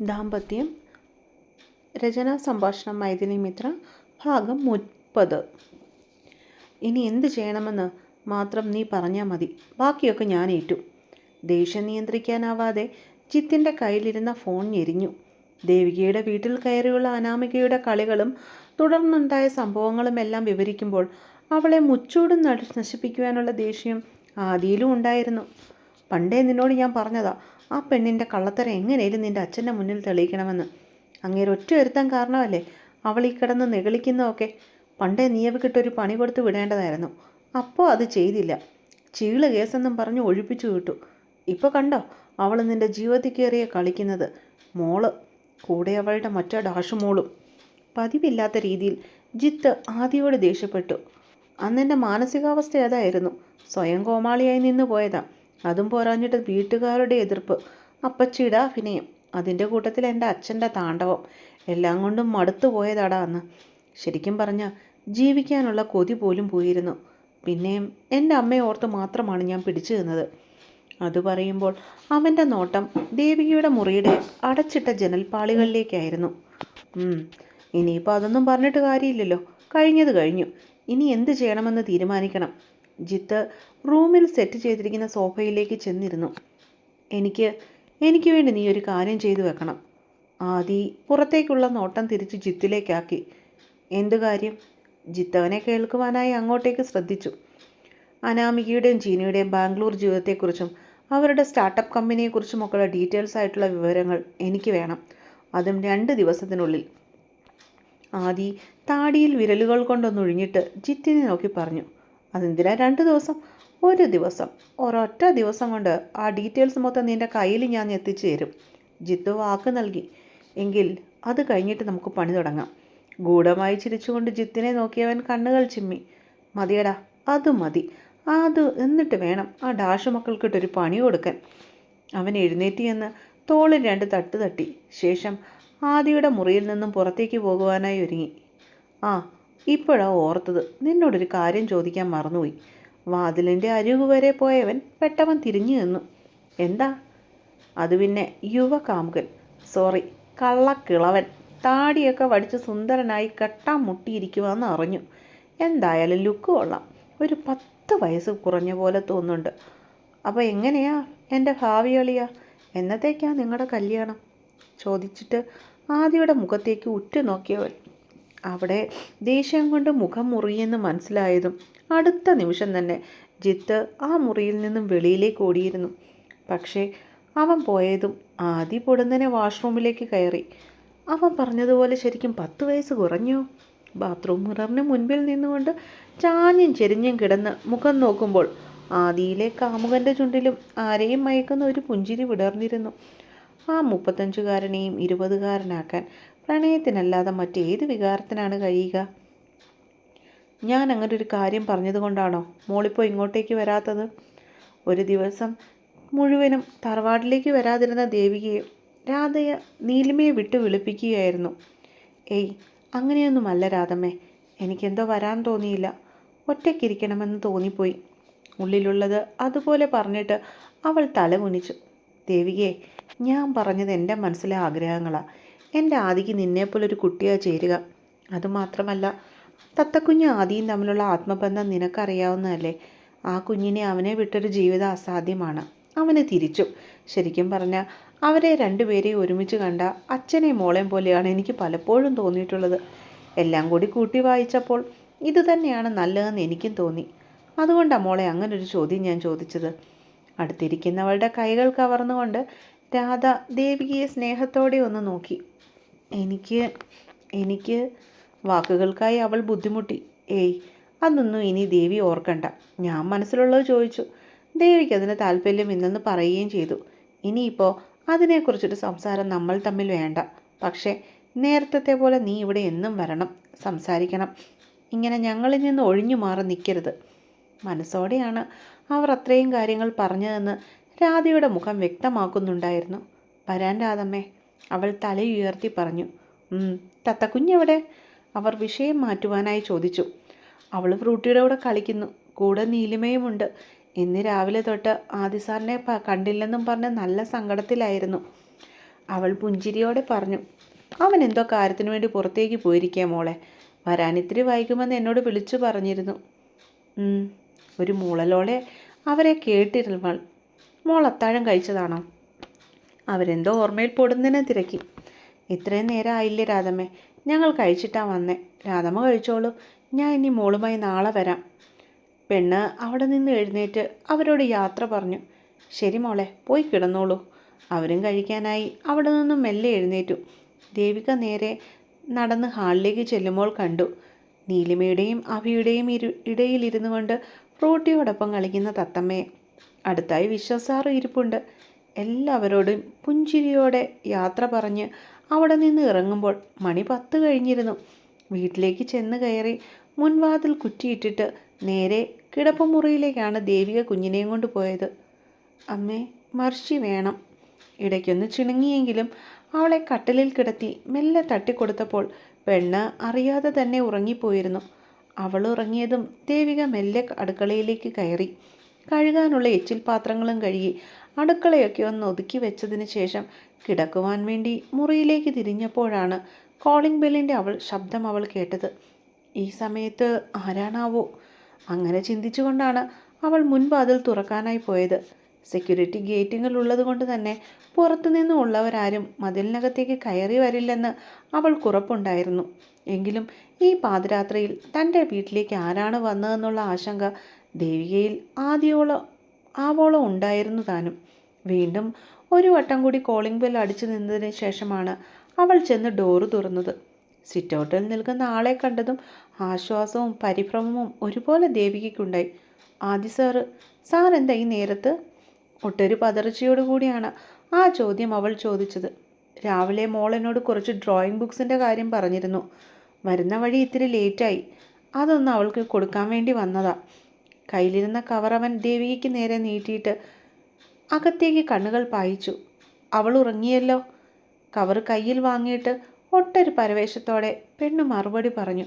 ദാമ്പത്യം രചനാ സംഭാഷണം മൈഥിലി മിത്ര ഭാഗം മുപ്പത്. ഇനി എന്ത് ചെയ്യണമെന്ന് മാത്രം നീ പറഞ്ഞാൽ മതി. ബാക്കിയൊക്കെ ഞാൻ ഏറ്റു. ദേഷ്യം നിയന്ത്രിക്കാനാവാതെ ജിത്തിന്റെ കയ്യിലിരുന്ന ഫോൺ ഞെരിഞ്ഞു. ദേവികയുടെ വീട്ടിൽ കയറിയുള്ള അനാമികയുടെ കളികളും തുടർന്നുണ്ടായ സംഭവങ്ങളും എല്ലാം വിവരിക്കുമ്പോൾ അവളെ മുച്ചൂടും നശിപ്പിക്കുവാനുള്ള ദേഷ്യം ആദിയിലും ഉണ്ടായിരുന്നു. പണ്ടേ നിന്നോട് ഞാൻ പറഞ്ഞതാ ആ പെണ്ണിന്റെ കള്ളത്തരം എങ്ങനെയും നിന്റെ അച്ഛന്റെ മുന്നിൽ തെളിയിക്കണമെന്ന്. അങ്ങേര് ഒറ്റ ഒരുത്തം കാരണമല്ലേ അവൾ ഈ കിടന്ന് നികളിക്കുന്നതൊക്കെ? പണ്ടേ നീയവക്കിട്ടൊരു പണി കൊടുത്ത് വിടേണ്ടതായിരുന്നു. അപ്പോൾ അത് ചെയ്തില്ല. ചീൾ കേസെന്നും പറഞ്ഞ് ഒഴിപ്പിച്ചു വിട്ടു. ഇപ്പോൾ കണ്ടോ? അവൾ നിന്റെ ജീവിതത്തിൽ കയറിയ കളിക്കുന്നത്. മോൾ. കൂടെ അവളുടെ മറ്റേ ഡാഷുമോളും. പതിവില്ലാത്ത രീതിയിൽ ജിത്ത് ആദിയോട് ദേഷ്യപ്പെട്ടു. അന്നെന്റെ മാനസികാവസ്ഥ അതായിരുന്നു. സ്വയം കോമാളിയായി നിന്ന് പോയതാ. അതും പോരാഞ്ഞിട്ട് വീട്ടുകാരുടെ എതിർപ്പ്. അപ്പച്ചിയുടെ അഭിനയം. അതിന്റെ കൂട്ടത്തിൽ എന്റെ അച്ഛന്റെ താണ്ഡവം. എല്ലാം കൊണ്ടും മടുത്തു പോയതാടാ അന്ന്. ശരിക്കും പറഞ്ഞാൽ ജീവിക്കാനുള്ള കൊതി പോലും പോയിരുന്നു. പിന്നെയും എന്റെ അമ്മയെ ഓർത്ത് മാത്രമാണ് ഞാൻ പിടിച്ചു നിന്നത്. അത് പറയുമ്പോൾ അവന്റെ നോട്ടം ദേവികയുടെ മുറിയുടെ അടച്ചിട്ട ജനൽപ്പാളികളിലേക്കായിരുന്നു. ഇനിയിപ്പോൾ അതൊന്നും പറഞ്ഞിട്ട് കാര്യമില്ലല്ലോ. കഴിഞ്ഞത് കഴിഞ്ഞു. ഇനി എന്ത് ചെയ്യണമെന്ന് തീരുമാനിക്കണം. ജിത്ത് റൂമിൽ സെറ്റ് ചെയ്തിരിക്കുന്ന സോഫയിലേക്ക് ചെന്നിരുന്നു. എനിക്ക് എനിക്ക് വേണ്ടി നീ ഒരു കാര്യം ചെയ്തു വെക്കണം. ആദി പുറത്തേക്കുള്ള നോട്ടം തിരിച്ച് ജിത്തിലേക്കാക്കി. എന്തു കാര്യം? ജിത്തവനെ കേൾക്കുവാനായി അങ്ങോട്ടേക്ക് ശ്രദ്ധിച്ചു. അനാമികയുടെയും ജീനിയുടെയും ബാംഗ്ലൂർ ജീവിതത്തെക്കുറിച്ചും അവരുടെ സ്റ്റാർട്ടപ്പ് കമ്പനിയെക്കുറിച്ചുമൊക്കെയുള്ള ഡീറ്റെയിൽസ് ആയിട്ടുള്ള വിവരങ്ങൾ എനിക്ക് വേണം. അതും രണ്ട് ദിവസത്തിനുള്ളിൽ. ആദി താടിയിൽ വിരലുകൾ കൊണ്ടൊന്നൊഴിഞ്ഞിട്ട് ജിത്തിനെ നോക്കി പറഞ്ഞു. അതെന്തിനാ രണ്ട് ദിവസം? ഒരു ദിവസം. ഒരൊറ്റ ദിവസം കൊണ്ട് ആ ഡീറ്റെയിൽസ് മൊത്തം നിന്റെ കയ്യിൽ ഞാൻ എത്തിച്ചു തരും. ജിത്തു വാക്ക് നൽകി. എങ്കിൽ അത് കഴിഞ്ഞിട്ട് നമുക്ക് പണി തുടങ്ങാം. ഗൂഢമായി ചിരിച്ചുകൊണ്ട് ജിത്തിനെ നോക്കിയവൻ കണ്ണുകൾ ചിമ്മി. മതിയടാ അത് മതി. അത് എന്നിട്ട് വേണം ആ ഡാഷ് മക്കൾക്കിട്ടൊരു പണി കൊടുക്കാൻ. അവൻ എഴുന്നേറ്റ് എന്ന് തോളിൽ രണ്ട് തട്ട് തട്ടി. ശേഷം ആദിയുടെ മുറിയിൽ നിന്നും പുറത്തേക്ക് പോകുവാനായി ഒരുങ്ങി. ആ ഇപ്പോഴാ ഓർത്തത്. നിന്നോടൊരു കാര്യം ചോദിക്കാൻ മറന്നുപോയി. വാതിലിന്റെ അരികു വരെ പോയവൻ പെട്ടവൻ തിരിഞ്ഞു നിന്നു. എന്താ? അത് പിന്നെ യുവകാമുകൻ. സോറി കള്ളക്കിളവൻ. താടിയൊക്കെ വടിച്ച് സുന്ദരനായി കെട്ടാൻ മുട്ടിയിരിക്കുവാന്ന് അറിഞ്ഞു. എന്തായാലും ലുക്ക് കൊള്ളാം. ഒരു പത്ത് വയസ്സ് കുറഞ്ഞ പോലെ തോന്നുന്നുണ്ട്. അപ്പോൾ എങ്ങനെയാ എന്റെ ഭാവി കളിയാ എന്നത്തേക്കാ നിങ്ങളുടെ കല്യാണം? ചോദിച്ചിട്ട് ആദിയുടെ മുഖത്തേക്ക് ഉറ്റുനോക്കിയവൻ. അവിടെ ദേഷ്യം കൊണ്ട് മുഖം മുറിയെന്ന് മനസ്സിലായതും അടുത്ത നിമിഷം തന്നെ ജിത്ത് ആ മുറിയിൽ നിന്നും വെളിയിലേക്ക് ഓടിയിരുന്നു. പക്ഷേ അവൻ പോയതും ആദ്യ പൊടുന്നനെ വാഷ്റൂമിലേക്ക് കയറി. അവൻ പറഞ്ഞതുപോലെ ശരിക്കും പത്ത് വയസ്സ് കുറഞ്ഞോ. ബാത്റൂം മിററിന് മുൻപിൽ നിന്നുകൊണ്ട് ചാഞ്ഞും ചെരിഞ്ഞും കിടന്ന് മുഖം നോക്കുമ്പോൾ ആദിയിലെ കാമുകന്റെ ചുണ്ടിലും ആരെയും മയക്കുന്ന ഒരു പുഞ്ചിരി വിടർന്നിരുന്നു. ആ മുപ്പത്തഞ്ചുകാരനെയും ഇരുപതുകാരനാക്കാൻ പ്രണയത്തിനല്ലാതെ മറ്റേത് വികാരത്തിനാണ് കഴിയുക? ഞാൻ അങ്ങനെ ഒരു കാര്യം പറഞ്ഞതുകൊണ്ടാണോ മോളിപ്പോൾ ഇങ്ങോട്ടേക്ക് വരാത്തത്? ഒരു ദിവസം മുഴുവനും തറവാട്ടിലേക്ക് വരാതിരുന്ന ദേവികയെ രാധയെ നീലിമയെ വിട്ടു വിളിപ്പിക്കുകയായിരുന്നു. ഏയ് അങ്ങനെയൊന്നുമല്ല രാധമ്മേ എനിക്കെന്തോ വരാൻ തോന്നിയില്ല. ഒറ്റയ്ക്കിരിക്കണമെന്ന് തോന്നിപ്പോയി. ഉള്ളിലുള്ളത് അതുപോലെ പറഞ്ഞിട്ട് അവൾ തല കുനിച്ചു ദേവികയെ ഞാൻ പറഞ്ഞത് എന്റെ മനസ്സിലെ ആഗ്രഹങ്ങളാണ് എന്റെ ആദിക്ക് നിന്നെപ്പോലൊരു കുട്ടിയാണ് ചേരുക. അതുമാത്രമല്ല തത്തക്കുഞ്ഞ് ആദിയും തമ്മിലുള്ള ആത്മബന്ധം നിനക്കറിയാവുന്നതല്ലേ? ആ കുഞ്ഞിനെ അവനെ വിട്ടൊരു ജീവിതം അസാധ്യമാണ്. അവന് തിരിച്ചു. ശരിക്കും പറഞ്ഞാൽ അവരെ രണ്ടുപേരെയും ഒരുമിച്ച് കണ്ട അച്ഛനെ മോളെയും പോലെയാണ് എനിക്ക് പലപ്പോഴും തോന്നിയിട്ടുള്ളത്. എല്ലാം കൂടി കൂട്ടി വായിച്ചപ്പോൾ ഇത് തന്നെയാണ് നല്ലതെന്ന് എനിക്കും തോന്നി. അതുകൊണ്ടാണ് മോളെ അങ്ങനൊരു ചോദ്യം ഞാൻ ചോദിച്ചത്. അടുത്തിരിക്കുന്നവളുടെ കൈകൾ കവർന്നുകൊണ്ട് രാധ ദേവികയെ സ്നേഹത്തോടെ ഒന്ന് നോക്കി. എനിക്ക് എനിക്ക് വാക്കുകൾക്കായി അവൾ ബുദ്ധിമുട്ടി. ഏയ് അതൊന്നും ഇനി ദേവി ഓർക്കണ്ട. ഞാൻ മനസ്സിലുള്ളത് ചോദിച്ചു. ദേവിക്ക് അതിന് താല്പര്യം ഇന്നെന്ന് പറയുകയും ചെയ്തു. ഇനിയിപ്പോൾ അതിനെക്കുറിച്ചൊരു സംസാരം നമ്മൾ തമ്മിൽ വേണ്ട. പക്ഷേ നേരത്തെ പോലെ നീ ഇവിടെ എന്നും വരണം. സംസാരിക്കണം. ഇങ്ങനെ ഞങ്ങളിൽ നിന്ന് ഒഴിഞ്ഞു മാറി നിൽക്കരുത്. മനസ്സോടെയാണ് അവർ അത്രയും കാര്യങ്ങൾ പറഞ്ഞതെന്ന് രാധയുടെ മുഖം വ്യക്തമാക്കുന്നുണ്ടായിരുന്നു. വരാൻ രാധമ്മേ അവൾ തലയുയർത്തി പറഞ്ഞു "ഉം, തത്തക്കുഞ്ഞെവിടെ? അവർ വിഷയം മാറ്റുവാനായി ചോദിച്ചു. അവൾ ഫ്രൂട്ടിയുടെ കൂടെ കളിക്കുന്നു കൂടെ നീലിമയുമുണ്ട്. ഇന്ന് രാവിലെ തൊട്ട് ആദിസാറിനെ കണ്ടില്ലെന്നും പറഞ്ഞ് നല്ല സങ്കടത്തിലായിരുന്നു. അവൾ പുഞ്ചിരിയോടെ പറഞ്ഞു അവൻ എന്തോ കാര്യത്തിനു വേണ്ടി പുറത്തേക്ക് പോയിരിക്കുക മോളെ. വരാൻ ഇത്തിരി വൈകുമെന്ന് എന്നോട് വിളിച്ചു പറഞ്ഞിരുന്നു. ഒരു മൂളലോടെ അവരെ കേട്ടിരുന്നവൾ മോൾ അത്താഴം കഴിച്ചതാണോ? അവരെന്തോ ഓർമ്മയിൽ പൊടുന്നതിനെ തിരക്കി. ഇത്രയും നേരം ആയില്ലേ രാധമ്മേ? ഞങ്ങൾ കഴിച്ചിട്ടാ വന്നേ. രാധമ്മ കഴിച്ചോളൂ. ഞാൻ ഇനി മോളുമായി നാളെ വരാം. പെണ്ണ് അവിടെ നിന്ന് എഴുന്നേറ്റ് അവരോട് യാത്ര പറഞ്ഞു. ശരി മോളെ പോയി കിടന്നോളൂ. അവരും കഴിക്കാനായി അവിടെ നിന്നും മെല്ലെ എഴുന്നേറ്റു. ദേവിക നേരെ നടന്ന് ഹാളിലേക്ക് ചെല്ലുമ്പോൾ കണ്ടു. നീലിമയുടെയും അഭിയുടെയും ഇരു ഇടയിലിരുന്നു കൊണ്ട് ഫ്രൂട്ടിയോടൊപ്പം കളിക്കുന്ന തത്തമ്മയെ. അടുത്തായി വിശ്വസാറും ഇരിപ്പുണ്ട്. എല്ലാവരോടും പുഞ്ചിരിയോടെ യാത്ര പറഞ്ഞ് അവിടെ നിന്ന് ഇറങ്ങുമ്പോൾ മണി പത്ത് കഴിഞ്ഞിരുന്നു. വീട്ടിലേക്ക് ചെന്ന് കയറി മുൻവാതിൽ കുറ്റിയിട്ടിട്ട് നേരെ കിടപ്പുമുറിയിലേക്കാണ് ദേവിക കുഞ്ഞിനെയും കൊണ്ട് പോയത്. അമ്മേ മർശി വേണം. ഇടയ്ക്കൊന്ന് ചിണുങ്ങിയെങ്കിലും അവളെ കട്ടിലിൽ കിടത്തി മെല്ലെ തട്ടിക്കൊടുത്തപ്പോൾ പെണ്ണ് അറിയാതെ തന്നെ ഉറങ്ങിപ്പോയിരുന്നു. അവൾ ഉറങ്ങിയതും ദേവിക മെല്ലെ അടുക്കളയിലേക്ക് കയറി. കഴുകാനുള്ള എച്ചിൽ പാത്രങ്ങളും കഴുകി അടുക്കളയൊക്കെ ഒന്ന് ഒതുക്കി വെച്ചതിന് ശേഷം കിടക്കുവാൻ വേണ്ടി മുറിയിലേക്ക് തിരിഞ്ഞപ്പോഴാണ് കോളിംഗ് ബെല്ലിന്റെ അവൾ ശബ്ദം അവൾ കേട്ടത്. ഈ സമയത്ത് ആരാണാവോ? അങ്ങനെ ചിന്തിച്ചുകൊണ്ടാണ് അവൾ മുൻവാതിൽ തുറക്കാനായി പോയത്. സെക്യൂരിറ്റി ഗേറ്റുകൾ ഉള്ളതുകൊണ്ട് തന്നെ പുറത്തുനിന്നും ഉള്ളവരാരും മതിലിനകത്തേക്ക് കയറി വരില്ലെന്ന് അവൾ കുറപ്പുണ്ടായിരുന്നു എങ്കിലും ഈ പാതിരാത്രിയിൽ തന്റെ വീട്ടിലേക്ക് ആരാണ് വന്നതെന്നുള്ള ആശങ്ക ദേവികയിൽ ആദ്യോളം ആവോളം ഉണ്ടായിരുന്നു താനും. വീണ്ടും ഒരു വട്ടം കൂടി കോളിംഗ് ബെൽ അടിച്ചു നിന്നതിന് ശേഷമാണ് അവൾ ചെന്ന് ഡോറ് തുറന്നത്. സിറ്റൗട്ടിൽ നിൽക്കുന്ന ആളെ കണ്ടതും ആശ്വാസവും പരിഭ്രമവും ഒരുപോലെ ദേവികയ്ക്കുണ്ടായി. ആദി സാറ് സാർ എന്താ ഈ നേരത്ത്? ഒട്ടൊരു പതർച്ചയോടുകൂടിയാണ് ആ ചോദ്യം അവൾ ചോദിച്ചത്. രാവിലെ മോളെന്നോട് കുറച്ച് ഡ്രോയിങ് ബുക്സിന്റെ കാര്യം പറഞ്ഞിരുന്നു. വരുന്ന വഴി ഇത്തിരി ലേറ്റായി അതൊന്ന് അവൾക്ക് കൊടുക്കാൻ വേണ്ടി വന്നതാ. കയ്യിലിരുന്ന കവർ അവൻ ദേവികയ്ക്ക് നേരെ നീട്ടിയിട്ട് അകത്തേക്ക് കണ്ണുകൾ പായിച്ചു. അവൾ ഉറങ്ങിയല്ലോ. കവർ കയ്യിൽ വാങ്ങിയിട്ട് ഒട്ടൊരു പരവേശത്തോടെ പെണ്ണ് മറുപടി പറഞ്ഞു.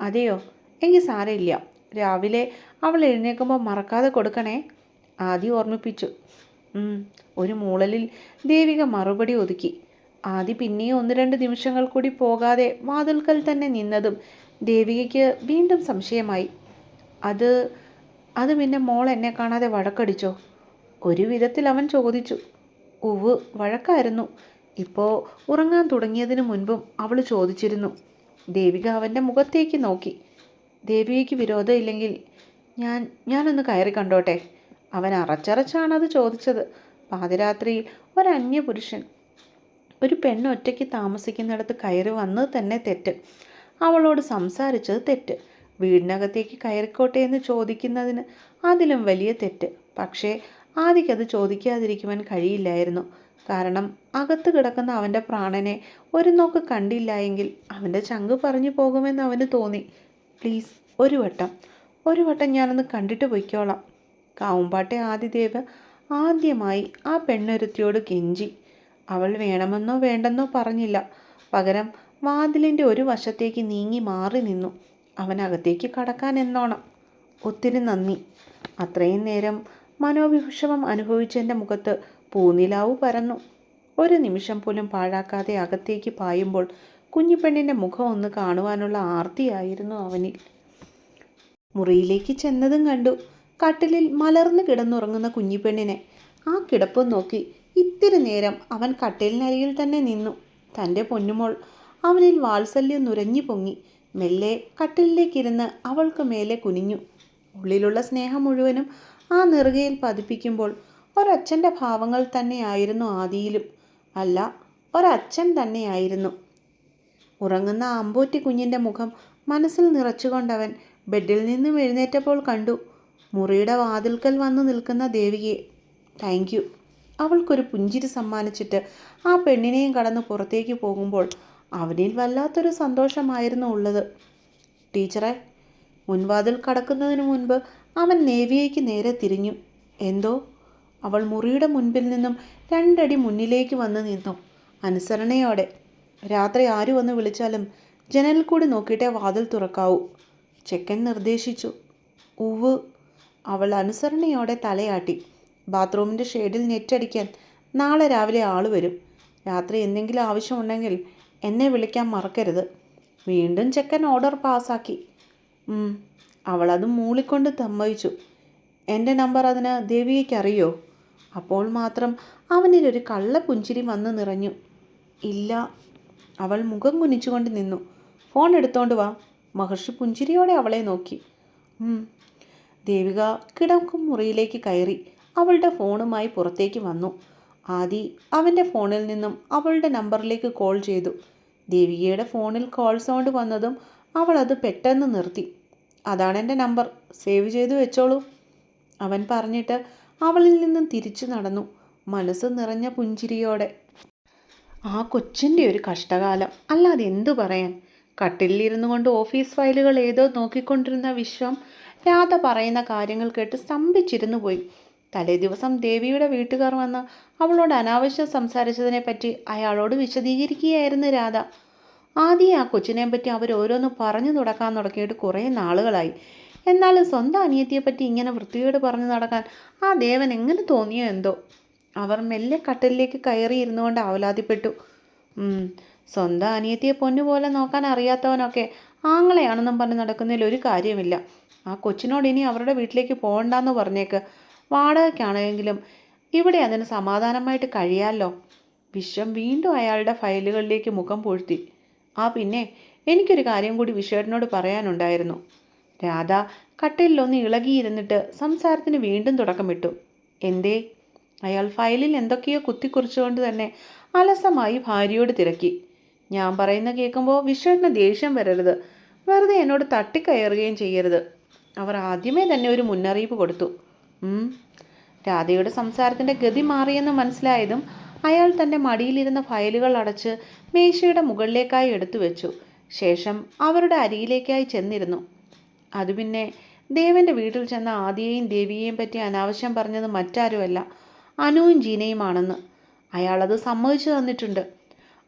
അതെയോ? എങ്കിൽ സാരമില്ല. രാവിലെ അവൾ എഴുന്നേക്കുമ്പോൾ മറക്കാതെ കൊടുക്കണേ? ആദി ഓർമ്മിപ്പിച്ചു. ഒരു മൂളലിൽ ദേവിക മറുപടി ഒതുക്കി. ആദി പിന്നെയും ഒന്ന് രണ്ട് നിമിഷങ്ങൾ കൂടി പോകാതെ വാതിൽക്കൽ തന്നെ നിന്നതും ദേവികയ്ക്ക് വീണ്ടും സംശയമായി. അത് അത് പിന്നെ മോൾ എന്നെ കാണാതെ വഴക്കടിച്ചോ? ഒരു വിധത്തിൽ അവൻ ചോദിച്ചു ഉവ് വഴക്കായിരുന്നു. ഇപ്പോൾ ഉറങ്ങാൻ തുടങ്ങിയതിന് മുൻപും അവൾ ചോദിച്ചിരുന്നു. ദേവിക അവന്റെ മുഖത്തേക്ക് നോക്കി. ദേവികയ്ക്ക് വിരോധമില്ലെങ്കിൽ ഞാൻ ഞാനൊന്ന് കയറി കണ്ടോട്ടെ? അവൻ അറച്ചറച്ചാണത് ചോദിച്ചത്. പാതിരാത്രിയിൽ ഒരന്യ പുരുഷൻ ഒരു പെണ്ണ് ഒറ്റയ്ക്ക് താമസിക്കുന്നിടത്ത് കയറി വന്നത് തന്നെ തെറ്റ്. അവളോട് സംസാരിച്ചത് തെറ്റ്. വീടിനകത്തേക്ക് കയറിക്കോട്ടെ എന്ന് ചോദിക്കുന്നതിന് അതിലും വലിയ തെറ്റ്. പക്ഷേ ആദിക്കത് ചോദിക്കാതിരിക്കുവാൻ കഴിയില്ലായിരുന്നു. കാരണം അകത്ത് കിടക്കുന്ന അവന്റെ പ്രാണനെ ഒരു നോക്ക് കണ്ടില്ല എങ്കിൽ അവന്റെ ചങ്ക് പറഞ്ഞു പോകുമെന്ന് അവന് തോന്നി. പ്ലീസ് ഒരു വട്ടം. ഒരു വട്ടം ഞാനൊന്ന് കണ്ടിട്ട് പൊയ്ക്കോളാം. കാവുമ്പാട്ടെ ആദിദേവ് ആദ്യമായി ആ പെണ്ണൊരുത്തിയോട് കെഞ്ചി. അവൾ വേണമെന്നോ വേണ്ടെന്നോ പറഞ്ഞില്ല. പകരം വാതിലിന്റെ ഒരു വശത്തേക്ക് നീങ്ങി മാറി നിന്നു. അവനകത്തേക്ക് കടക്കാൻ എന്നോണം. ഒത്തിരി നന്ദി. അത്രയും നേരം മനോവിഷമം അനുഭവിച്ചെന്റെ മുഖത്ത് പൂനിലാവ് പരന്നു. ഒരു നിമിഷം പോലും പാഴാക്കാതെ അകത്തേക്ക് പായുമ്പോൾ കുഞ്ഞിപ്പെണ്ണിന്റെ മുഖം ഒന്ന് കാണുവാനുള്ള ആർത്തിയായിരുന്നു അവനിൽ മുറിയിലേക്ക് ചെന്നതും കണ്ടു. കട്ടിലിൽ മലർന്നു കിടന്നുറങ്ങുന്ന കുഞ്ഞിപ്പെണ്ണിനെ. ആ കിടപ്പ് നോക്കി ഇത്തിരി നേരം അവൻ കട്ടിലിനരികിൽ തന്നെ നിന്നു. തന്റെ പൊന്നുമോൾ അവനിൽ വാത്സല്യം നുരഞ്ഞു പൊങ്ങി. മെല്ലെ കട്ടിലിലേക്കിരുന്ന് അവൾക്ക് മേലെ കുനിഞ്ഞു. ഉള്ളിലുള്ള സ്നേഹം മുഴുവനും ആ നെറുകയിൽ പതിപ്പിക്കുമ്പോൾ ഒരച്ഛന്റെ ഭാവങ്ങൾ തന്നെയായിരുന്നു ആദിയിലും. അല്ല ഒരച്ഛൻ തന്നെയായിരുന്നു. ഉറങ്ങുന്ന അമ്പൂറ്റി കുഞ്ഞിന്റെ മുഖം മനസ്സിൽ നിറച്ചുകൊണ്ടവൻ ബെഡിൽ നിന്നും എഴുന്നേറ്റപ്പോൾ കണ്ടു. മുറിയുടെ വാതിൽക്കൽ വന്നു നിൽക്കുന്ന ദേവിയെ താങ്ക് യു. അവൾക്കൊരു പുഞ്ചിരി സമ്മാനിച്ചിട്ട് ആ പെണ്ണിനെയും കടന്ന് പുറത്തേക്ക് പോകുമ്പോൾ അവനിൽ വല്ലാത്തൊരു സന്തോഷമായിരുന്നു ഉള്ളത്. ടീച്ചറെ മുൻവാതിൽ കടക്കുന്നതിന് മുൻപ് അവൻ നേവിയയ്ക്ക് നേരെ തിരിഞ്ഞു. എന്തോ? അവൾ മുറിയുടെ മുൻപിൽ നിന്നും രണ്ടടി മുന്നിലേക്ക് വന്ന് നിന്നു. അനുസരണയോടെ. രാത്രി ആര് വന്ന് വിളിച്ചാലും ജനലിൽ കൂടി നോക്കിയിട്ടേ വാതിൽ തുറക്കാവൂ. ചെക്കൻ നിർദ്ദേശിച്ചു. ഉവ് അവൾ അനുസരണയോടെ തലയാട്ടി. ബാത്റൂമിന്റെ ഷെയ്ഡിൽ നെറ്റടിക്കാൻ നാളെ രാവിലെ ആൾ വരും. രാത്രി എന്തെങ്കിലും ആവശ്യമുണ്ടെങ്കിൽ എന്നെ വിളിക്കാൻ മറക്കരുത്. വീണ്ടും ചെക്കൻ ഓർഡർ പാസ്സാക്കി ഉം, അത് മൂളിക്കൊണ്ട് സമ്മതിച്ചു. എന്റെ നമ്പർ അതിന് ദേവികയ്ക്കറിയോ? അപ്പോൾ മാത്രം അവനിലൊരു കള്ള പുഞ്ചിരി വന്നു നിറഞ്ഞു. ഇല്ല. അവൾ മുഖം കുനിച്ചുകൊണ്ട് നിന്നു. ഫോൺ എടുത്തോണ്ട് വാ. മഹർഷി പുഞ്ചിരിയോടെ അവളെ നോക്കി. ദേവിക കിടക്കും മുറിയിലേക്ക് കയറി അവളുടെ ഫോണുമായി പുറത്തേക്ക് വന്നു. ആദി അവന്റെ ഫോണിൽ നിന്നും അവളുടെ നമ്പറിലേക്ക് കോൾ ചെയ്തു. ദേവികയുടെ ഫോണിൽ കോൾ സൗണ്ട് വന്നതും അവൾ അത് പെട്ടെന്ന് നിർത്തി. അതാണ് എന്റെ നമ്പർ. സേവ് ചെയ്ത് വെച്ചോളൂ. അവൻ പറഞ്ഞിട്ട് അവളിൽ നിന്നും തിരിച്ചു നടന്നു. മനസ്സ് നിറഞ്ഞ പുഞ്ചിരിയോടെ. ആ കൊച്ചിന്റെ ഒരു കഷ്ടകാലം. അല്ലാതെ എന്തു പറയാൻ? കട്ടിലിരുന്നു കൊണ്ട് ഓഫീസ് ഫയലുകൾ ഏതോ നോക്കിക്കൊണ്ടിരുന്ന വിശ്വം രാധ പറയുന്ന കാര്യങ്ങൾ കേട്ട് സ്തംഭിച്ചിരുന്നു പോയി. തലേ ദിവസം ദേവിയുടെ വീട്ടുകാർ വന്ന് അവളോട് അനാവശ്യം സംസാരിച്ചതിനെപ്പറ്റി അയാളോട് വിശദീകരിക്കുകയായിരുന്നു രാധ. ആദ്യം ആ കൊച്ചിനെ പറ്റി അവർ ഓരോന്ന് പറഞ്ഞു തുടക്കാൻ തുടങ്ങിയിട്ട് കുറേ നാളുകളായി. എന്നാലും സ്വന്തം അനിയത്തിയെപ്പറ്റി ഇങ്ങനെ വൃത്തിയോട് പറഞ്ഞു നടക്കാൻ ആ ദേവൻ എങ്ങനെ തോന്നിയോ എന്തോ. അവർ മെല്ലെ കട്ടലിലേക്ക് കയറി ഇരുന്നുകൊണ്ട് ആവലാതിപ്പെട്ടു സ്വന്തം അനിയത്തിയെ പൊന്നുപോലെ നോക്കാൻ അറിയാത്തവനൊക്കെ ആങ്ങളെയാണെന്നും പറഞ്ഞ് നടക്കുന്നതിൽ ഒരു കാര്യമില്ല ആ കൊച്ചിനോട് ഇനി അവരുടെ വീട്ടിലേക്ക് പോകണ്ടെന്ന് പറഞ്ഞേക്ക്. വാടകയ്ക്കാണെങ്കിലും ഇവിടെ അതിന് സമാധാനമായിട്ട് കഴിയാമല്ലോ വിശ്വം വീണ്ടും അയാളുടെ ഫയലുകളിലേക്ക് മുഖം പൂഴ്ത്തി. ആ പിന്നെ എനിക്കൊരു കാര്യം കൂടി വിഷേടിനോട് പറയാനുണ്ടായിരുന്നു. രാധ കട്ടലിലൊന്ന് ഇളകിയിരുന്നിട്ട് സംസാരത്തിന് വീണ്ടും തുടക്കമിട്ടു എന്തേ? അയാൾ ഫയലിൽ എന്തൊക്കെയോ കുത്തിക്കുറിച്ചുകൊണ്ട് തന്നെ അലസമായി ഭാര്യയോട് തിരക്കി. ഞാൻ പറയുന്ന കേൾക്കുമ്പോൾ വിഷേടിന് ദേഷ്യം വരരുത്. വെറുതെ എന്നോട് തട്ടിക്കയറുകയും ചെയ്യരുത്. അവർ ആദ്യമേ തന്നെ ഒരു മുന്നറിയിപ്പ് കൊടുത്തു. രാധയുടെ സംസാരത്തിന്റെ ഗതി മാറിയെന്ന് മനസ്സിലായതും അയാൾ തന്റെ മടിയിലിരുന്ന ഫയലുകൾ അടച്ച് മേശയുടെ മുകളിലേക്കായി എടുത്തു വെച്ചു. ശേഷം അവരുടെ അരിയിലേക്കായി ചെന്നിരുന്നു. അത് പിന്നെ ദേവന്റെ വീട്ടിൽ ചെന്ന ആദിയെയും ദേവിയെയും പറ്റി അനാവശ്യം പറഞ്ഞത് മറ്റാരുമല്ല അനുവും ജീനയുമാണെന്ന്. അയാളത് സമ്മതിച്ചു തന്നിട്ടുണ്ട്.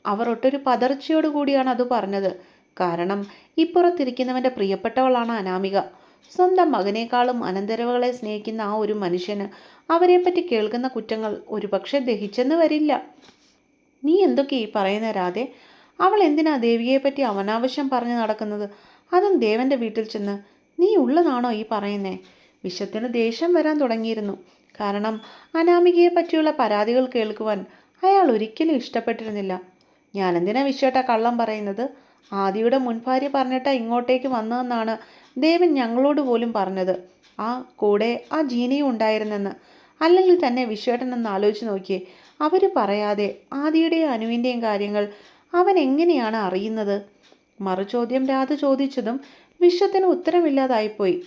അവർ ഒട്ടൊരു പതർച്ചയോടു കൂടിയാണ് അത് പറഞ്ഞത്. കാരണം ഇപ്പുറത്തിരിക്കുന്നവന്റെ പ്രിയപ്പെട്ടവളാണ് അനാമിക. സ്വന്തം മകനേക്കാളും അനന്തരവകളെ സ്നേഹിക്കുന്ന ആ ഒരു മനുഷ്യന് അവരെപ്പറ്റി കേൾക്കുന്ന കുറ്റങ്ങൾ ഒരുപക്ഷെ ദഹിച്ചെന്ന് വരില്ല. നീ എന്തൊക്കെ ഈ പറയുന്ന രാധെ? അവൾ എന്തിനാ ദേവിയെപ്പറ്റി അവനാവശ്യം പറഞ്ഞു നടക്കുന്നത്? അതും ദേവന്റെ വീട്ടിൽ ചെന്ന് നീ ഉള്ളതാണോ ഈ പറയുന്നേ? വിശ്വത്തിന് ദേഷ്യം വരാൻ തുടങ്ങിയിരുന്നു. കാരണം അനാമികയെ പറ്റിയുള്ള പരാതികൾ കേൾക്കുവാൻ അയാൾ ഒരിക്കലും ഇഷ്ടപ്പെട്ടിരുന്നില്ല. ഞാനെന്തിനാ വിശ്വട്ട കള്ളം പറയുന്നത്? ആദിയുടെ മുൻഭാര്യ പറഞ്ഞിട്ടാ ഇങ്ങോട്ടേക്ക് വന്നതെന്നാണ് ദേവൻ ഞങ്ങളോട് പോലും പറഞ്ഞത്. ആ കൂടെ ആ ജീനയും ഉണ്ടായിരുന്നെന്ന്. അല്ലെങ്കിൽ തന്നെ വിശ്വേട്ടൻ എന്ന് ആലോചിച്ച് നോക്കിയേ. അവർ പറയാതെ ആദിയുടെയും അനുവിന്റെയും കാര്യങ്ങൾ അവൻ എങ്ങനെയാണ് അറിയുന്നത്? മറുചോദ്യം രാധ ചോദിച്ചതും വിശ്വത്തിന് ഉത്തരമില്ലാതായിപ്പോയി.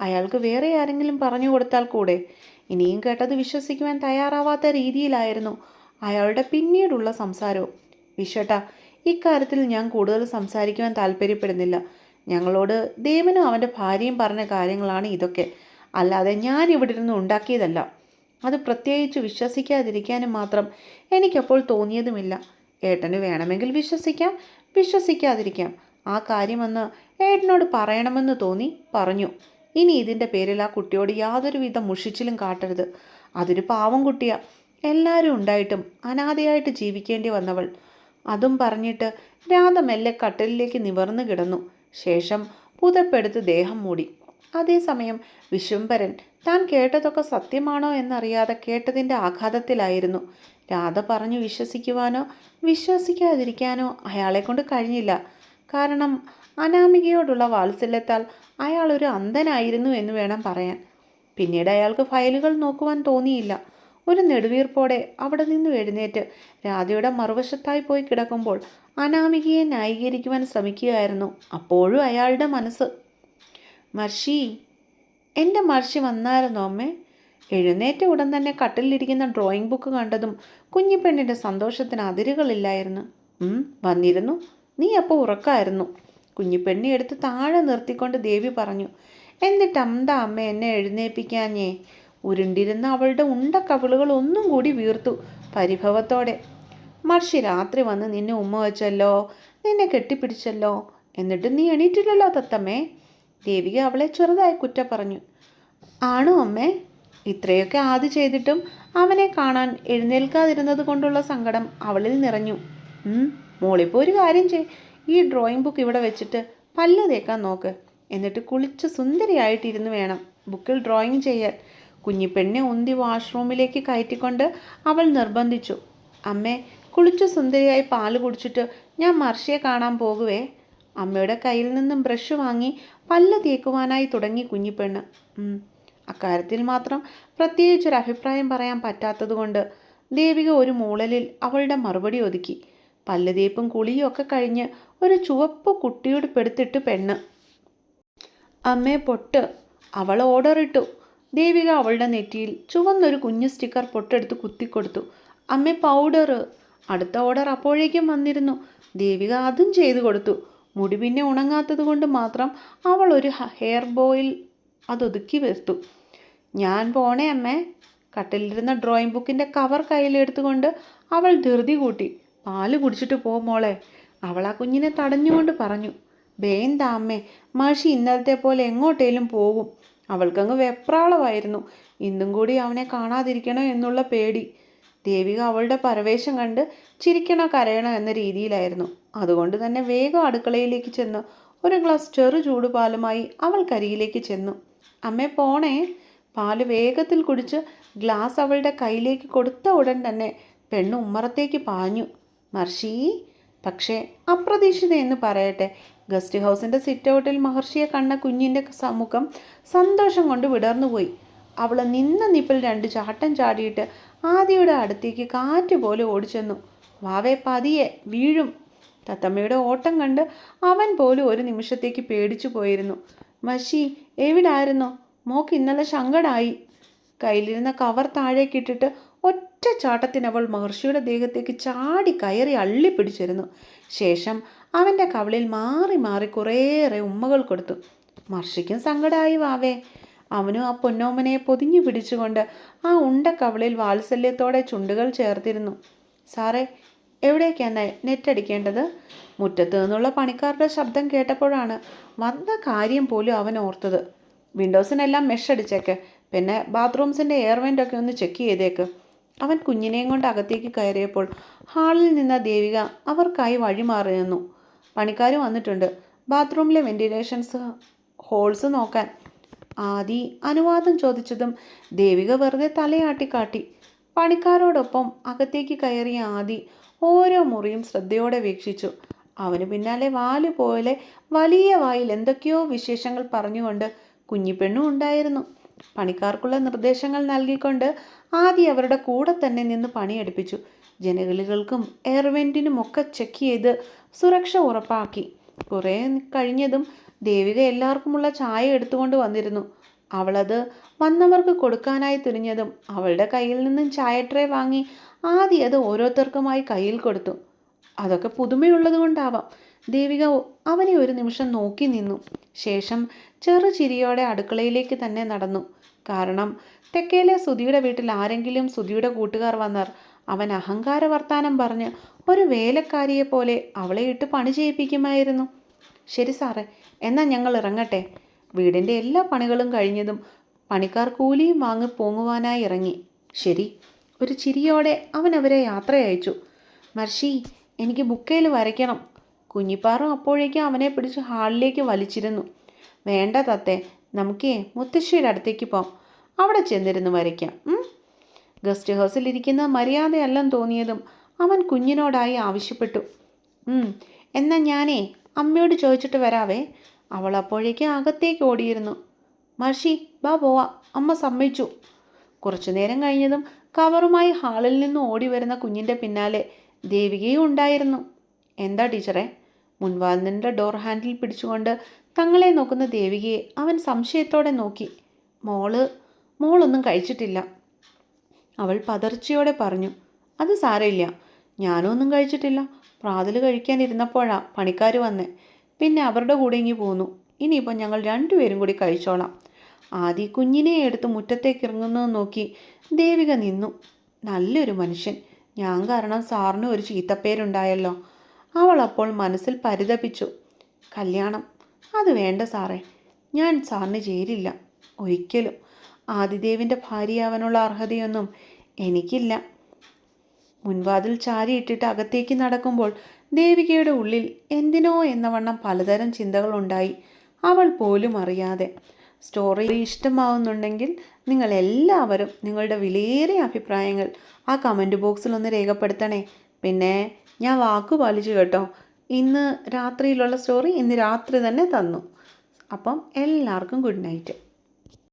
അയാൾക്ക് വേറെ ആരെങ്കിലും പറഞ്ഞു കൊടുത്താൽ കൂടെ. ഇനിയും കേട്ടത് വിശ്വസിക്കുവാൻ തയ്യാറാവാത്ത രീതിയിലായിരുന്നു അയാളുടെ പിന്നീടുള്ള സംസാരവും. വിശ്വട്ട ഇക്കാര്യത്തിൽ ഞാൻ കൂടുതൽ സംസാരിക്കുവാൻ താല്പര്യപ്പെടുന്നില്ല. ഞങ്ങളോട് ദേവനും അവന്റെ ഭാര്യയും പറഞ്ഞ കാര്യങ്ങളാണ് ഇതൊക്കെ. അല്ലാതെ ഞാൻ ഇവിടെ ഇരുന്ന് ഉണ്ടാക്കിയതല്ല. അത് പ്രത്യേകിച്ച് വിശ്വസിക്കാതിരിക്കാനും മാത്രം എനിക്കപ്പോൾ തോന്നിയതുമില്ല. ഏട്ടന് വേണമെങ്കിൽ വിശ്വസിക്കാം വിശ്വസിക്കാതിരിക്കാം. ആ കാര്യമെന്ന് ഏട്ടനോട് പറയണമെന്ന് തോന്നി പറഞ്ഞു. ഇനി ഇതിന്റെ പേരിൽ ആ കുട്ടിയോട് യാതൊരുവിധ മുഷിച്ചിലും കാട്ടരുത്. അതൊരു പാവം കുട്ടിയാ. എല്ലാവരും ഉണ്ടായിട്ടും അനാഥയായിട്ട് ജീവിക്കേണ്ടി വന്നവൾ. അതും പറഞ്ഞിട്ട് രാധ മെല്ലെ കട്ടിലിലേക്ക് നിവർന്നു കിടന്നു. ശേഷം പുതപ്പെടുത്ത് ദേഹം മൂടി. അതേസമയം വിശ്വംഭരൻ താൻ കേട്ടതൊക്കെ സത്യമാണോ എന്നറിയാതെ കേട്ടതിന്റെ ആഘാതത്തിലായിരുന്നു. രാധ പറഞ്ഞു വിശ്വസിക്കുവാനോ വിശ്വസിക്കാതിരിക്കാനോ അയാളെ കൊണ്ട് കഴിഞ്ഞില്ല. കാരണം അനാമികയോടുള്ള വാത്സല്യത്താൽ അയാൾ ഒരു അന്ധനായിരുന്നു എന്ന് വേണം പറയാൻ. പിന്നീട് അയാൾക്ക് ഫയലുകൾ നോക്കുവാൻ തോന്നിയില്ല. ഒരു നെടുവീർപ്പോടെ അവിടെ നിന്ന് എഴുന്നേറ്റ് രാധയുടെ മറുവശത്തായി പോയി കിടക്കുമ്പോൾ അനാമികയെ ന്യായീകരിക്കുവാൻ ശ്രമിക്കുകയായിരുന്നു. അപ്പോഴും അയാളുടെ മനസ്സ് മർഷി എന്റെ മർഷി വന്നായിരുന്നോ അമ്മേ. എഴുന്നേറ്റ ഉടൻ തന്നെ കട്ടിലിരിക്കുന്ന ഡ്രോയിങ് ബുക്ക് കണ്ടതും കുഞ്ഞിപ്പെണ്ണിന്റെ സന്തോഷത്തിന് അതിരുകളില്ലായിരുന്നു. വന്നിരുന്നു. നീ അപ്പോൾ ഉറക്കായിരുന്നു കുഞ്ഞിപ്പെണ്ണി എടുത്ത് താഴെ നിർത്തിക്കൊണ്ട് ദേവി പറഞ്ഞു എന്നിട്ട് എന്താ അമ്മ എന്നെ എഴുന്നേൽപ്പിക്കാഞ്ഞേ ഉരുണ്ടിരുന്ന അവളുടെ ഉണ്ട കവിളുകൾ ഒന്നും കൂടി വീർത്തു പരിഭവത്തോടെ. മർഷി രാത്രി വന്ന് നിന്നെ ഉമ്മ വെച്ചല്ലോ നിന്നെ കെട്ടിപ്പിടിച്ചല്ലോ എന്നിട്ട് നീ എണീറ്റില്ലല്ലോ തത്തമ്മേ? ദേവിക അവളെ ചെറുതായി കുറ്റ പറഞ്ഞു. ആണോ അമ്മേ? ഇത്രയൊക്കെ ആദ്യ ചെയ്തിട്ടും അവനെ കാണാൻ എഴുന്നേൽക്കാതിരുന്നത് കൊണ്ടുള്ള സങ്കടം അവളിൽ നിറഞ്ഞു. മോളിപ്പോൾ ഒരു കാര്യം ചെയ്. ഈ ഡ്രോയിങ് ബുക്ക് ഇവിടെ വെച്ചിട്ട് പല്ല് തേക്കാൻ നോക്ക്. എന്നിട്ട് കുളിച്ച് സുന്ദരിയായിട്ടിരുന്ന് വേണം ബുക്കിൽ ഡ്രോയിങ് ചെയ്യാൻ. കുഞ്ഞിപ്പെണ്ണെ ഉന്തി വാഷ്റൂമിലേക്ക് കയറ്റിക്കൊണ്ട് അവൾ നിർബന്ധിച്ചു. അമ്മേ കുളിച്ച് സുന്ദരിയായി പാൽ കുടിച്ചിട്ട് ഞാൻ മർഷിയെ കാണാൻ പോകുവേ? അമ്മയുടെ കയ്യിൽ നിന്നും ബ്രഷ് വാങ്ങി പല്ല് തേക്കുവാനായി തുടങ്ങി കുഞ്ഞിപ്പെണ്ണ്. അക്കാര്യത്തിൽ മാത്രം പ്രത്യേകിച്ചൊരു അഭിപ്രായം പറയാൻ പറ്റാത്തതുകൊണ്ട് ദേവിക ഒരു മൂളലിൽ അവളുടെ മറുപടി ഒതുക്കി. പല്ല് തേപ്പും കുളിയും ഒക്കെ കഴിഞ്ഞ് ഒരു ചുവപ്പ് കുട്ടിയോട് പെടുത്തിട്ട് പെണ്ണ്. അമ്മേ പൊട്ട്. അവൾ ഓർഡർ ഇട്ടു ദേവിക അവളുടെ നെറ്റിയിൽ ചുവന്നൊരു കുഞ്ഞു സ്റ്റിക്കർ പൊട്ടെടുത്ത് കുത്തിക്കൊടുത്തു. അമ്മ പൗഡർ അടുത്ത ഓർഡർ അപ്പോഴേക്കും വന്നിരുന്നു. ദേവിക അതും ചെയ്തു കൊടുത്തു. മുടി പിന്നെ ഉണങ്ങാത്തത് കൊണ്ട് മാത്രം അവൾ ഒരു ഹെയർ ബോയിൽ അതൊതുക്കി വെർത്തു ഞാൻ പോണേ അമ്മേ. കട്ടിലിരുന്ന ഡ്രോയിങ് ബുക്കിന്റെ കവർ കയ്യിലെടുത്തുകൊണ്ട് അവൾ ധൃതി കൂട്ടി. പാൽ കുടിച്ചിട്ട് പോ മോളെ. അവൾ ആ കുഞ്ഞിനെ തടഞ്ഞുകൊണ്ട് പറഞ്ഞു. ബേന്താ അമ്മേ മഷി ഇന്നലത്തെ പോലെ എങ്ങോട്ടേലും പോകും. അവൾക്കങ്ങ് വെപ്രാളമായിരുന്നു. ഇന്നും കൂടി അവനെ കാണാതിരിക്കണോ എന്നുള്ള പേടി. ദേവിക അവളുടെ പരവേശം കണ്ട് ചിരിക്കണോ കരയണോ എന്ന രീതിയിലായിരുന്നു. അതുകൊണ്ട് തന്നെ വേഗം അടുക്കളയിലേക്ക് ചെന്ന് ഒരു ഗ്ലാസ് ചെറു ചൂടുപാലുമായി അവൾ കരിയിലേക്ക് ചെന്നു. അമ്മേ പോണേ. പാൽ വേഗത്തിൽ കുടിച്ച് ഗ്ലാസ് അവളുടെ കയ്യിലേക്ക് കൊടുത്ത ഉടൻ തന്നെ പെണ്ണ് ഉമ്മറത്തേക്ക് പാഞ്ഞു. മർഷി പക്ഷേ അപ്രതീക്ഷിത എന്ന് പറയട്ടെ. ഗസ്റ്റ് ഹൗസിന്റെ സിറ്റൗട്ടിൽ മഹർഷിയെ കണ്ട കുഞ്ഞിന്റെ സമുഖം സന്തോഷം കൊണ്ട് വിടർന്നുപോയി. അവൾ നിന്ന നിപ്പിൽ രണ്ട് ചാട്ടം ചാടിയിട്ട് ആദിയുടെ അടുത്തേക്ക് കാറ്റ് പോലെ ഓടിച്ചെന്നു. വാവേ പതിയെ വീഴും. തത്തമ്മയുടെ ഓട്ടം കണ്ട് അവൻ പോലും ഒരു നിമിഷത്തേക്ക് പേടിച്ചു പോയിരുന്നു. മഷി എവിടായിരുന്നോ? മോക്ക് ഇന്നലെ ശങ്കടായി കയ്യിലിരുന്ന കവർ താഴേക്കിട്ടിട്ട് ഒറ്റ ചാട്ടത്തിനവൾ മഹർഷിയുടെ ദേഹത്തേക്ക് ചാടി കയറി അള്ളിപ്പിടിച്ചിരുന്നു. ശേഷം അവന്റെ കവളിൽ മാറി മാറി കുറേയേറെ ഉമ്മകൾ കൊടുത്തു. മർഷിക്കും സങ്കടമായി വാവേ. അവനും ആ പൊന്നോമനെ പൊതിഞ്ഞു പിടിച്ചുകൊണ്ട് ആ ഉണ്ട കവളിൽ വാത്സല്യത്തോടെ ചുണ്ടുകൾ ചേർത്തിരുന്നു. സാറേ എവിടേക്കാണ് നെറ്റടിക്കേണ്ടത്? മുറ്റത്തു നിന്നുള്ള പണിക്കാരുടെ ശബ്ദം കേട്ടപ്പോഴാണ് വന്ന കാര്യം പോലും അവൻ ഓർത്തത്. വിൻഡോസിനെല്ലാം മെഷ് അടിച്ചേക്ക്. പിന്നെ ബാത്റൂംസിന്റെ എയർവെന്റൊക്കെ ഒന്ന് ചെക്ക് ചെയ്തേക്ക്. അവൻ കുഞ്ഞിനെയും കൊണ്ട് അകത്തേക്ക് കയറിയപ്പോൾ ഹാളിൽ നിന്ന ദേവിക അവർക്കായി വഴിമാറി നിന്നു. പണിക്കാർ വന്നിട്ടുണ്ട്. ബാത്റൂമിലെ വെന്റിലേഷൻസ് ഹോൾസ് നോക്കാൻ. ആദി അനുവാദം ചോദിച്ചതും ദേവിക വെറുതെ തലയാട്ടിക്കാട്ടി. പണിക്കാരോടൊപ്പം അകത്തേക്ക് കയറിയ ആദി ഓരോ മുറിയും ശ്രദ്ധയോടെ വീക്ഷിച്ചു. അവന് പിന്നാലെ വാൽ പോലെ വലിയ വായിൽ എന്തൊക്കെയോ വിശേഷങ്ങൾ പറഞ്ഞുകൊണ്ട് കുഞ്ഞിപ്പെണ്ണും ഉണ്ടായിരുന്നു. പണിക്കാർക്കുള്ള നിർദ്ദേശങ്ങൾ നൽകിക്കൊണ്ട് ആദി അവരുടെ കൂടെ തന്നെ നിന്ന് പണിയെടുപ്പിച്ചു. ജനലുകൾക്കും എയർവെന്റിനും ഒക്കെ ചെക്ക് ചെയ്ത് സുരക്ഷ ഉറപ്പാക്കി. കുറേ കഴിഞ്ഞതും ദേവിക എല്ലാവർക്കുമുള്ള ചായ എടുത്തുകൊണ്ട് വന്നിരുന്നു. അവളത് വന്നവർക്ക് കൊടുക്കാനായി തിരിഞ്ഞതും അവളുടെ കയ്യിൽ നിന്നും ചായ ട്രേ വാങ്ങി ആദ്യം അത് ഓരോരുത്തർക്കുമായി കയ്യിൽ കൊടുത്തു. അതൊക്കെ പുതുമയുള്ളത് കൊണ്ടാവാം ദേവിക അവനെ ഒരു നിമിഷം നോക്കി നിന്നു. ശേഷം ചെറു ചിരിയോടെ അടുക്കളയിലേക്ക് തന്നെ നടന്നു. കാരണം തെക്കേലെ സുധിയുടെ വീട്ടിൽ ആരെങ്കിലും സുധിയുടെ കൂട്ടുകാർ വന്നാൽ അവൻ അഹങ്കാര വർത്താനം പറഞ്ഞ് ഒരു വേലക്കാരിയെ പോലെ അവളെ ഇട്ട് പണി ചെയ്യിപ്പിക്കുമായിരുന്നു. ശരി സാറേ എന്നാൽ ഞങ്ങൾ ഇറങ്ങട്ടെ. വീടിന്റെ എല്ലാ പണികളും കഴിഞ്ഞതും പണിക്കാർ കൂലിയും വാങ്ങി പോങ്ങുവാനായി ഇറങ്ങി. ശരി. ഒരു ചിരിയോടെ അവൻ അവരെ യാത്ര അയച്ചു മർഷി എനിക്ക് ബുക്കയിൽ വരയ്ക്കണം. കുഞ്ഞിപ്പാറും അപ്പോഴേക്കും അവനെ പിടിച്ച് ഹാളിലേക്ക് വലിച്ചിരുന്നു. വേണ്ട തത്തെ നമുക്കേ മുത്തശ്ശിയുടെ അടുത്തേക്ക് പോവാം. അവിടെ ചെന്നിരുന്ന് വരയ്ക്കാം? ഗസ്റ്റ് ഹൗസിൽ ഇരിക്കുന്ന മര്യാദയല്ലെന്ന് തോന്നിയതും അവൻ കുഞ്ഞിനോടായി ആവശ്യപ്പെട്ടു. എന്നാൽ എന്നാ ഞാനേ അമ്മയോട് ചോദിച്ചിട്ട് വരാവേ. അവൾ അപ്പോഴേക്ക് അകത്തേക്ക് ഓടിയിരുന്നു. മർഷി ബാ പോവാ. അമ്മ സമ്മതിച്ചു. കുറച്ചു നേരം കഴിഞ്ഞതും കവറുമായി ഹാളിൽ നിന്ന് ഓടി വരുന്ന കുഞ്ഞിന്റെ പിന്നാലെ ദേവികയും ഉണ്ടായിരുന്നു. എന്താ ടീച്ചറെ? മുൻവാതിലിന്റെ ഡോർ ഹാൻഡിൽ പിടിച്ചുകൊണ്ട് തങ്ങളെ നോക്കുന്ന ദേവികയെ അവൻ സംശയത്തോടെ നോക്കി. മോൾ മോളൊന്നും കഴിച്ചിട്ടില്ല. അവൾ പതർച്ചയോടെ പറഞ്ഞു അത് സാരമില്ല. ഞാനും ഒന്നും കഴിച്ചിട്ടില്ല. പ്രാതൽ കഴിക്കാനിരുന്നപ്പോഴാ പണിക്കാർ വന്നേ. പിന്നെ അവരുടെ കൂടെ ഇങ്ങി പോന്നു. ഇനിയിപ്പോൾ ഞങ്ങൾ രണ്ടുപേരും കൂടി കഴിച്ചോളാം. ആദി കുഞ്ഞിനെ എടുത്ത് മുറ്റത്തേക്ക് ഇറങ്ങുന്നത് നോക്കി ദേവിക നിന്നു. നല്ലൊരു മനുഷ്യൻ. ഞാൻ കാരണം സാറിന് ഒരു ചീത്തപ്പേരുണ്ടായല്ലോ. അവൾ അപ്പോൾ മനസ്സിൽ പരിതപിച്ചു. കല്യാണം. അത് വേണ്ട സാറേ. ഞാൻ സാറിന് ചേരില്ല. ഒരിക്കലും. ആദിദേവിന്റെ ഭാര്യയാവാനുള്ള അർഹതയൊന്നും എനിക്കില്ല. മുൻവാതിൽ ചാരിയിട്ടിട്ട് അകത്തേക്ക് നടക്കുമ്പോൾ ദേവികയുടെ ഉള്ളിൽ എന്തിനോ എന്ന വണ്ണം പലതരം ചിന്തകളുണ്ടായി അവൾ പോലും അറിയാതെ. സ്റ്റോറി ഇഷ്ടമാവുന്നുണ്ടെങ്കിൽ നിങ്ങൾ എല്ലാവരും നിങ്ങളുടെ വിലയേറിയ അഭിപ്രായങ്ങൾ ആ കമന്റ് ബോക്സിൽ ഒന്ന് രേഖപ്പെടുത്തണേ. പിന്നെ ഞാൻ വാക്കു പാലിച്ചു കേട്ടോ. ഇന്ന് രാത്രിയിലുള്ള സ്റ്റോറി ഇന്ന് രാത്രി തന്നെ തന്നു. അപ്പം എല്ലാവർക്കും ഗുഡ് നൈറ്റ്.